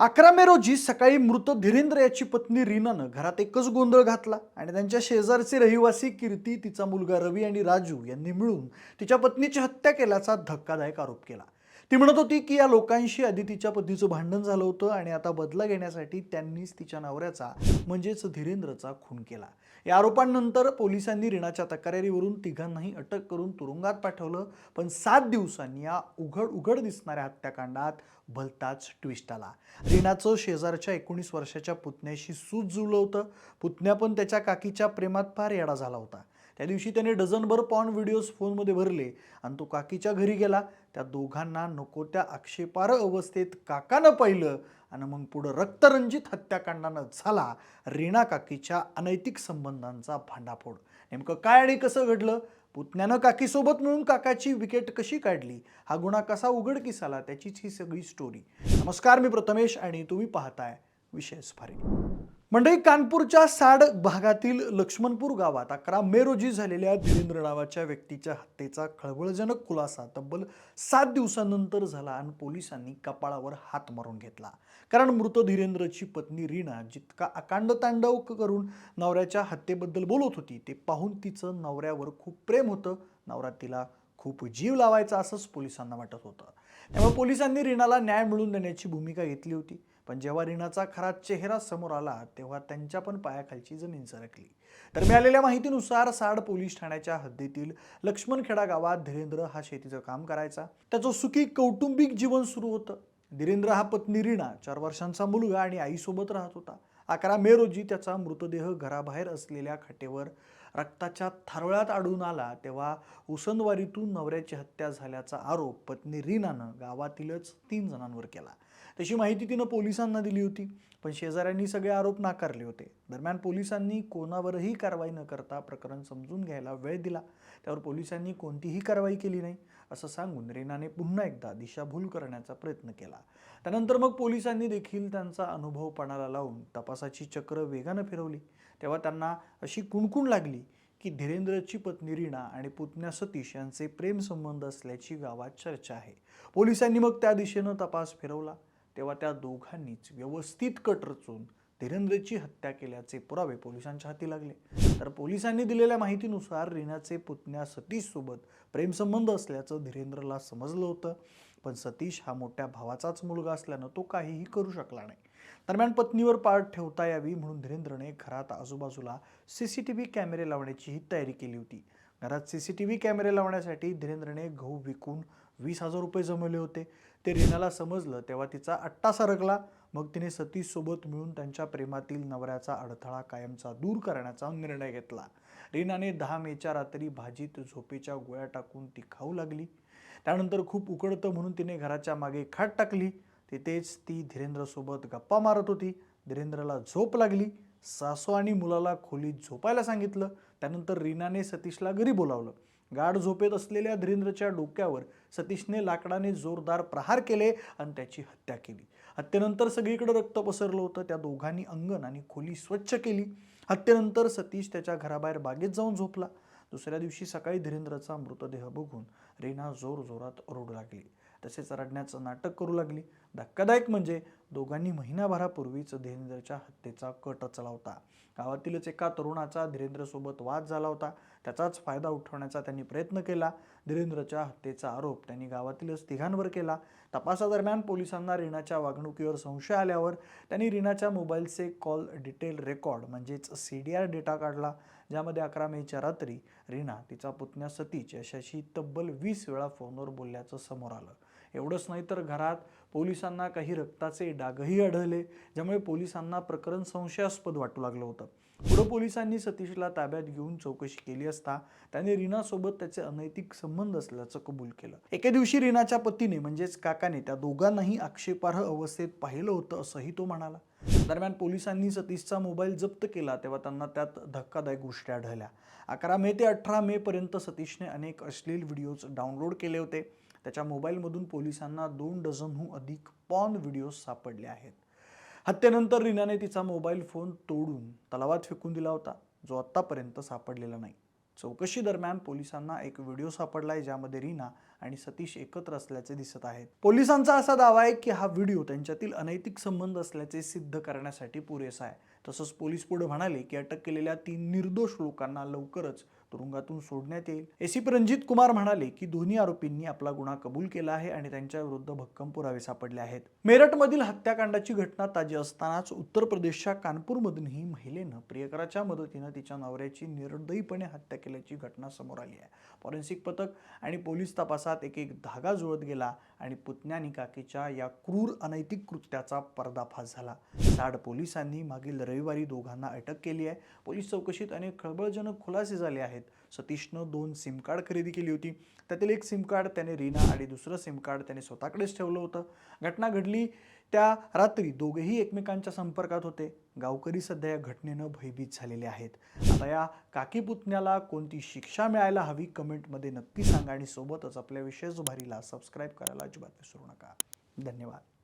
अकरा मे रोजी सकाळी मृत धीरेंद्र याची पत्नी रीनानं घरात एकच गोंधळ घातला आणि त्यांच्या शेजारचे रहिवासी कीर्ती तिचा मुलगा रवी आणि राजू यांनी मिळून तिच्या पत्नीची हत्या केल्याचा धक्कादायक आरोप केला. ती म्हणत होती की या लोकांशी आधी तिच्या पतीचं भांडण झालं होतं आणि आता बदला घेण्यासाठी त्यांनीच तिच्या नवऱ्याचा म्हणजेच धीरेंद्रचा खून केला. या आरोपांनंतर पोलिसांनी रिणाच्या तक्रारीवरून तिघांनाही अटक करून तुरुंगात पाठवलं पण सात दिवसांनी या उघड उघड दिसणाऱ्या हत्याकांडात भलताच ट्विस्ट आला. रिणाचं शेजारच्या एकोणीस वर्षाच्या पुतण्याशी सूज जुळलं होतं. पुतण्या पण त्याच्या काकीच्या प्रेमात फार येडा झाला होता. त्या दिवशी त्याने डझनभर पॉन व्हिडिओज फोनमध्ये भरले आणि तो काकीच्या घरी गेला. त्या दोघांना नको त्या आक्षेपार्ह अवस्थेत काकानं पाहिलं आणि मग पुढं रक्तरंजित हत्याकांडानं झाला रीणा काकीच्या अनैतिक संबंधांचा भांडाफोड. नेमकं काय आणि कसं घडलं? पुतण्यानं काकीसोबत मिळून काकाची विकेट कशी काढली? हा गुन्हा कसा उघडकीस आला? त्याचीच ही सगळी स्टोरी नमस्कार मी प्रथमेश आणि तुम्ही पाहताय विशेष फारी मंडळी कानपूरच्या साड भागातील लक्ष्मणपूर गावात अकरा मे रोजी झालेल्या धीरेंद्र नावाच्या व्यक्तीच्या हत्येचा खळबळजनक खुलासा तब्बल सात दिवसानंतर झाला आणि पोलिसांनी कपाळावर हात मारून घेतला. कारण मृत धीरेंद्रची पत्नी रीना जितका अकांड तांडव करून नवऱ्याच्या हत्येबद्दल बोलत होती ते पाहून तिचं नवऱ्यावर खूप प्रेम होतं. नवरा तिला खूप जीव लावायचा असंच पोलिसांना वाटत होतं. त्यामुळे पोलिसांनी रीणाला न्याय मिळवून देण्याची भूमिका घेतली होती. पण जेव्हा रीणाचा खरा चेहरा समोर आला तेव्हा त्यांच्या पण पायाखालची जमीन सरकली. तर मिळालेल्या माहितीनुसार साड पोलीस ठाण्याच्या हद्दीतील लक्ष्मणखेडा गावात धीरेंद्र हा शेतीचं काम करायचा. त्याचं सुखी कौटुंबिक जीवन सुरू होतं. धीरेंद्र हा पत्नी रीणा चार वर्षांचा मुलगा आणि आईसोबत राहत होता. अकरा मे रोजी त्याचा मृतदेह घराबाहेर असलेल्या खाटेवर रक्ताच्या थारोळ्यात आढळून आला तेव्हा उसनवारीतून नवऱ्याची हत्या झाल्याचा आरोप पत्नी रीनानं गावातीलच तीन जणांवर केला. तशी माहिती तिनं पोलिसांना दिली होती. पण शेजाऱ्यांनी सगळे आरोप नाकारले होते. दरम्यान पोलिसांनी कोणावरही कारवाई न करता प्रकरण समजून घ्यायला वेळ दिला. त्यावर पोलिसांनी कोणतीही कारवाई केली नाही असं सांगून रीनाने पुन्हा एकदा दिशाभूल करण्याचा प्रयत्न केला. त्यानंतर मग पोलिसांनी देखील त्यांचा अनुभव पणाला लावून तपासाची चक्र वेगानं फिरवली. तेव्हा त्यांना अशी कुणकुण लागली की धीरेंद्रची पत्नी रीना आणि पुतण्या सतीश यांचे प्रेमसंबंध असल्याची गावात चर्चा आहे. पोलिसांनी मग त्या दिशेनं तपास फिरवला. तेव्हा त्या दोघांनीच व्यवस्थित कट रचून धीरेंद्रची हत्या केल्याचे पुरावे पोलिसांच्या हाती लागले. तर पोलिसांनी दिलेल्या माहितीनुसार रीनाचे पुतण्या सतीशसोबत प्रेमसंबंध असल्याचं धीरेंद्रला समजलं होतं. पण सतीश हा मोठ्या भावाचाच मुलगा असल्यानं तो काहीही करू शकला नाही. दरम्यान पत्नीवर पाळ ठेवता यावी म्हणून धीरेंद्रने घरात आजूबाजूला सी सी टी व्ही कॅमेरे लावण्याचीही तयारी केली होती. घरात सी सी टी व्ही कॅमेरे लावण्यासाठी धीरेंद्रने गहू विकून वीस हजार रुपये जमवले होते. ते रीनाला समजलं तेव्हा तिचा अट्टा सरकला मग तिने सतीशसोबत मिळून त्यांच्या प्रेमातील नवऱ्याचा अडथळा कायमचा दूर करण्याचा निर्णय घेतला. रीनाने दहा मेच्या रात्री भाजीत झोपेच्या गोळ्या टाकून ती खाऊ लागली. त्यानंतर खूप उकडतं म्हणून तिने घराच्या मागे खाट टाकली. तिथेच ती धीरेंद्रसोबत गप्पा मारत होती. धीरेंद्रला झोप लागली. सासू आणि मुलाला खोलीत झोपायला सांगितलं. त्यानंतर रीनाने सतीशला घरी बोलावलं. गाढ झोपेत असलेल्या धीरेंद्रच्या डोक्यावर सतीशने लाकडाने जोरदार प्रहार केले आणि त्याची हत्या केली. हत्येनंतर सगळीकडे रक्त पसरलं होतं. त्या दोघांनी अंगण आणि खोली स्वच्छ केली. हत्येनंतर सतीश त्याच्या घराबाहेर बागेत जाऊन झोपला. दुसऱ्या दिवशी सकाळी धीरेंद्रचा मृतदेह बघून रेना जोर जोरात लागली. तसेच रडण्याचं नाटक करू लागली. धक्कादायक म्हणजे दोघांनी महिनाभरापूर्वीच धीरेंद्रच्या हत्येचा कट रचला होता गावातीलच एका तरुणाचा धीरेंद्रसोबत वाद झाला होता. त्याचाच फायदा उठवण्याचा त्यांनी प्रयत्न केला. धीरेंद्रच्या हत्येचा आरोप त्यांनी गावातीलच तिघांवर केला. तपासादरम्यान पोलिसांना रीणाच्या वागणुकीवर संशय आल्यावर त्यांनी रीनाच्या मोबाईलचे कॉल डिटेल रेकॉर्ड म्हणजेच सी डी आर डेटा काढला. ज्यामध्ये अकरा मेच्या रात्री रीना तिचा पुतण्या सतीश यशाशी तब्बल वीस वेळा फोनवर बोलल्याचं समोर आलं. एवढंच नाही तर घरात पोलिसांना काही रक्ताचे डागही आढळले ज्यामुळे पोलिसांना प्रकरण संशयास्पद वाटू लागलं होतं. पुढं पोलिसांनी सतीशला ताब्यात घेऊन चौकशी केली असता त्याने रीनासोबत त्याचे अनैतिक संबंध असल्याचं कबूल केलं. एके दिवशी रीनाच्या पतीने म्हणजेच काकाने त्या दोघांनाही आक्षेपार्ह अवस्थेत पाहिलं होतं असंही तो म्हणाला. दरम्यान पोलिसांनी सतीशचा मोबाईल जप्त केला तेव्हा त्यांना त्यात धक्कादायक गोष्टी आढळल्या. अकरा मे ते अठरा मे पर्यंत सतीशने अनेक अश्लील व्हिडिओज डाउनलोड केले होते. त्याच्या मोबाईलमधून पोलिसांना दोन डझनहून अधिक पॉन व्हिडिओज सापडले आहेत. हत्येनंतर रीनाने तिचा मोबाईल फोन तोडून तलावात फेकून दिला होता. जो आत्तापर्यंत सापडलेला नाही. चौकशी दरम्यान पोलिसांना एक व्हिडिओ सापडलाय ज्यामध्ये रीना आणि सतीश एकत्र असल्याचे दिसत आहेत. पोलिसांचा असा दावा आहे की हा व्हिडिओ त्यांच्यातील अनैतिक संबंध असल्याचे सिद्ध करण्यासाठी पुरेसा आहे. तसंच पोलीस पुढे म्हणाले की अटक केलेल्या तीन निर्दोष लोकांना लवकरच तुरुंगातून सोडण्यात येईल. एसीपी रणजित कुमार म्हणाले की दोन्ही आरोपींनी आपला गुन्हा कबूल केला आहे आणि त्यांच्या विरुद्ध भक्कम पुरावे सापडले आहेत. मेरठमधील हत्याकांडाची घटना ताजी असतानाच उत्तर प्रदेशच्या कानपूरमधूनही महिलेनं प्रियकराच्या मदतीनं तिच्या नवऱ्याची निर्दयीपणे हत्या केल्याची घटना समोर आली आहे. फॉरेन्सिक पथक आणि पोलीस तपासात एक एक धागा जुळत गेला आणि पुतण्यानी काकीच्या या क्रूर अनैतिक कृत्याचा पर्दाफाश झाला. लाड पोलिसांनी मागील रविवारी दोघांना अटक केली आहे. पोलीस चौकशीत अनेक खळबळजनक खुलासे झाले आहेत. सतीशनं दोन सिम कार्ड खरेदी केली होती. त्यातील एक सिम कार्ड त्याने रीना आणि दुसरं सिम कार्ड त्याने स्वतःकडेच ठेवलं होतं. घटना घडली त्या रात्री दोघेही एकमेकांच्या संपर्कात होते. गावकरी सध्या या घटनेनं भयभीत झालेले आहेत. आता या काकी पुतण्याला कोणती शिक्षा मिळायला हवी कमेंटमध्ये नक्की सांगा आणि सोबतच आपल्या विशेष भारीला सबस्क्राईब करायला अजिबात विसरू नका. धन्यवाद.